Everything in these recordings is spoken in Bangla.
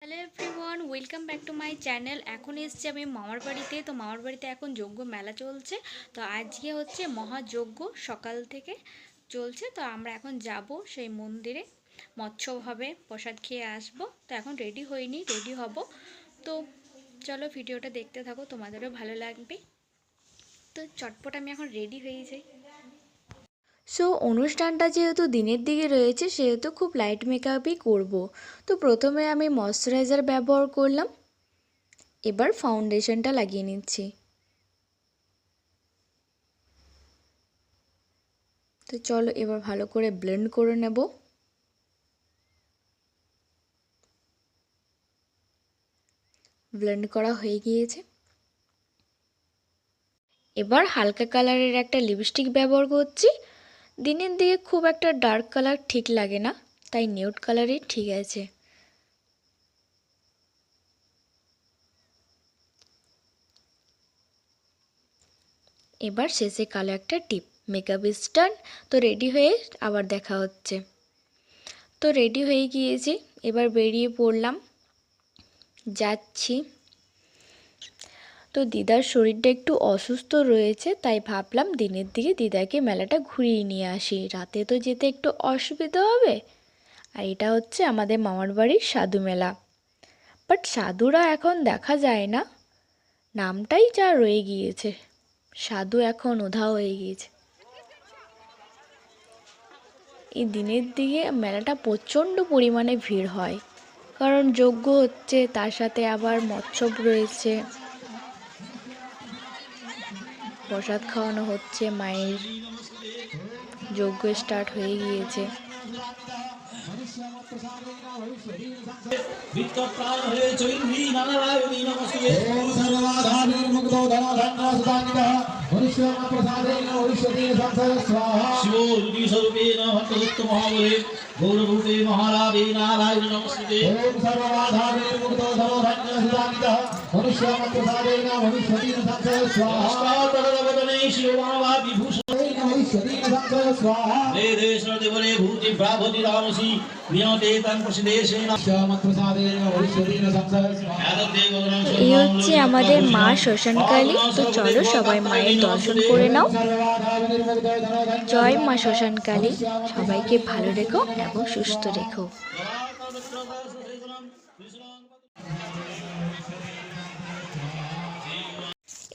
Hello everyone welcome back to my channel এখন এসছি আমি মামার বাড়িতে। তো মামার বাড়িতে এখন যজ্ঞ মেলা চলছে। তো আজকে হচ্ছে মহাযজ্ঞ সকাল থেকে চলছে। তো আমরা এখন যাব সেই মন্দিরে। মৎস্যভাবে প্রসাদ খেয়ে আসব। তো এখন রেডি হইনি রেডি হব। তো চলো ভিডিওটা দেখতে থাকো, তোমাদেরও ভালো লাগবে। তো চটপট আমি এখন রেডি হয়ে যাই। সো অনুষ্ঠানটা যেহেতু দিনের দিকে রয়েছে, সেহেতু খুব লাইট মেকআপই করব। তো প্রথমে আমি ময়শ্চারাইজার ব্যবহার করলাম। এবার ফাউন্ডেশনটা লাগিয়ে নিচ্ছি। তো চলো এবার ভালো করে ব্লেন্ড করে নেব। ব্লেন্ড করা হয়ে গিয়েছে। এবার হালকা কালারের একটা লিপস্টিক ব্যবহার করছি। দিনের দিকে খুব একটা ডার্ক কালার ঠিক লাগে না, তাই নিউড কালারই ঠিক আছে। এবার শেষে কালো একটা টিপ মেকআপ স্টান তো রেডি হয়ে আবার দেখা হচ্ছে। তো রেডি হয়ে গিয়েছি, এবার বেরিয়ে পড়লাম, যাচ্ছি। তো দিদার শরীরটা একটু অসুস্থ রয়েছে, তাই ভাবলাম দিনের দিকে দিদাকে মেলাটা ঘুরিয়ে নিয়ে আসি। রাতে তো যেতে একটু অসুবিধা হবে। আর এটা হচ্ছে আমাদের মামার বাড়ির সাধু মেলা। বাট সাধুরা এখন দেখা যায় না। নামটাই যা রয়ে গিয়েছে। সাধু এখন উধাও হয়ে গিয়েছে। এই দিনের দিকে মেলাটা প্রচণ্ড পরিমাণে ভিড় হয়। কারণ যজ্ঞ হচ্ছে, তার সাথে আবার মৎসব রয়েছে। প্রসাদ খাওয়ানো হচ্ছে মায়ের যজ্ঞ স্টার্ট হয়ে গিয়েছে। বিত্তপ্রাণ হয়ে চৈন্দ্রী নানারায়ণী নমস্তে ओम सर्वाधारनिर्मुक्तो धनधन्यसुधान्वितः मनुष्यप्रसादेन भविष्यति संसार स्वाहा শিবরূপী স্বরূপেণ ভক্তদত্ত মহাবলে গৌরভূপে মহারাজে নারায়ণ নমস্তে ओम सर्वाधारनिर्मुक्तो धनधन्यसुधान्वितः मनुष्यप्रसादेन भविष्यति संसार स्वाहा নমস্কারবদনে শিবমাবা বিভূষণ भविष्यति संसार स्वाहा वेदे श्रदेवरे भूति ব্রাভতি রামসি নিয়তে তাং প্রসিদেশেন मनुष्यप्रसादेन भविष्यति संसार स्वाहा এই হচ্ছে আমাদের মা শ্মশানকালী তো চলো সবাই মায়ের দর্শন করে নাও। জয় মা শ্মশানকালী সবাইকে ভালো রেখো এবং সুস্থ রেখো।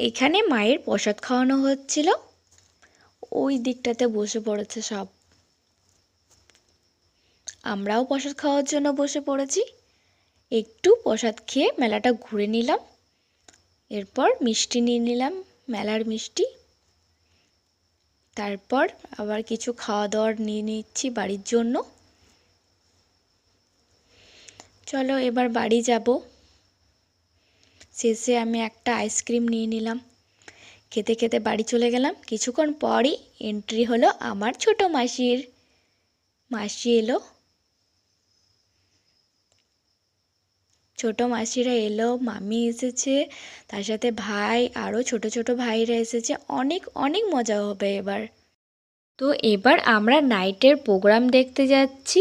এখানে মায়ের প্রসাদ খাওয়ানো হচ্ছিল। ওই দিকটাতে বসে পড়েছে সব। আমরাও প্রসাদ খাওয়ার জন্য বসে পড়েছি। একটু প্রসাদ খেয়ে মেলাটা ঘুরে নিলাম। এরপর মিষ্টি নিয়ে নিলাম। মেলার মিষ্টি। তারপর আবার কিছু খাওয়া দাওয়ার নিয়ে নিচ্ছি বাড়ির জন্য। চলো এবার বাড়ি যাব। শেষে আমি একটা আইসক্রিম নিয়ে নিলাম। খেতে খেতে বাড়ি চলে গেলাম। কিছুক্ষণ পরই এন্ট্রি হলো আমার ছোট মাসির। মাসি এলো। ছোট মাসিরা এলো, মামি এসেছে, তার সাথে ভাই আরও ছোট ছোট ভাইরা এসেছে। অনেক অনেক মজা হবে এবার। তো এবার আমরা নাইটের প্রোগ্রাম দেখতে যাচ্ছি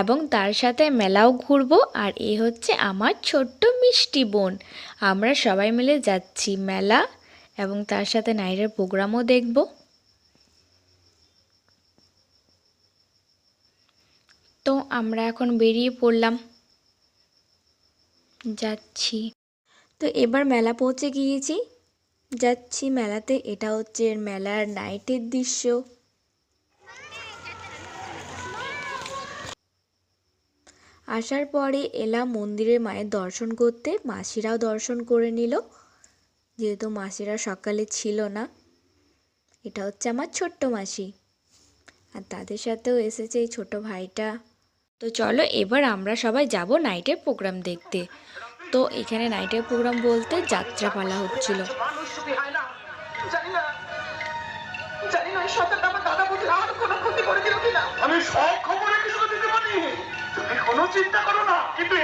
এবং তার সাথে মেলাও ঘুরবো। আর এ হচ্ছে আমার ছোট্ট মিষ্টি বোন। আমরা সবাই মিলে যাচ্ছি মেলা এবং তার সাথে নাইটের প্রোগ্রামও দেখব। তো আমরা এখন বেরিয়ে পড়লাম। যাচ্ছি। তো এবার মেলা পৌঁছে গিয়েছি। যাচ্ছি মেলাতে। এটা হচ্ছে মেলার নাইটের দৃশ্য। আসার পরে এলাম মন্দিরে মায়ের দর্শন করতে। মাসিরাও দর্শন করে নিল। যেহেতু মাসিরা সকালে ছিল না, এটা হচ্ছে আমার ছোট্ট মাসি। আর তাদের সাথেও এসেছে এই ছোট ভাইটা। তো চলো এবার আমরা সবাই যাব নাইটের প্রোগ্রাম দেখতে। তো এখানে নাইটের প্রোগ্রাম বলতে যাত্রাপালা হচ্ছিল। আমি সব খবর দিতে পারি। তুমি কোনো চিন্তা করো না, কিন্তু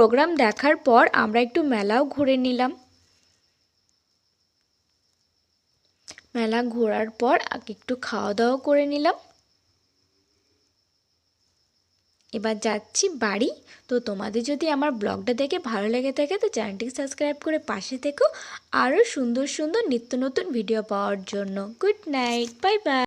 প্রোগ্রাম দেখার পর আমরা একটু মেলাও ঘুরে নিলাম। মেলা ঘোরার পর একটু খাওয়া দাওয়া করে নিলাম। এবার যাচ্ছি বাড়ি। তো তোমাদের যদি আমার ব্লগটা দেখে ভালো লেগে থাকে, তো চ্যানেলটিকে সাবস্ক্রাইব করে পাশে থেকো। আরও সুন্দর সুন্দর নিত্য নতুন ভিডিও পাওয়ার জন্য। Good night bye bye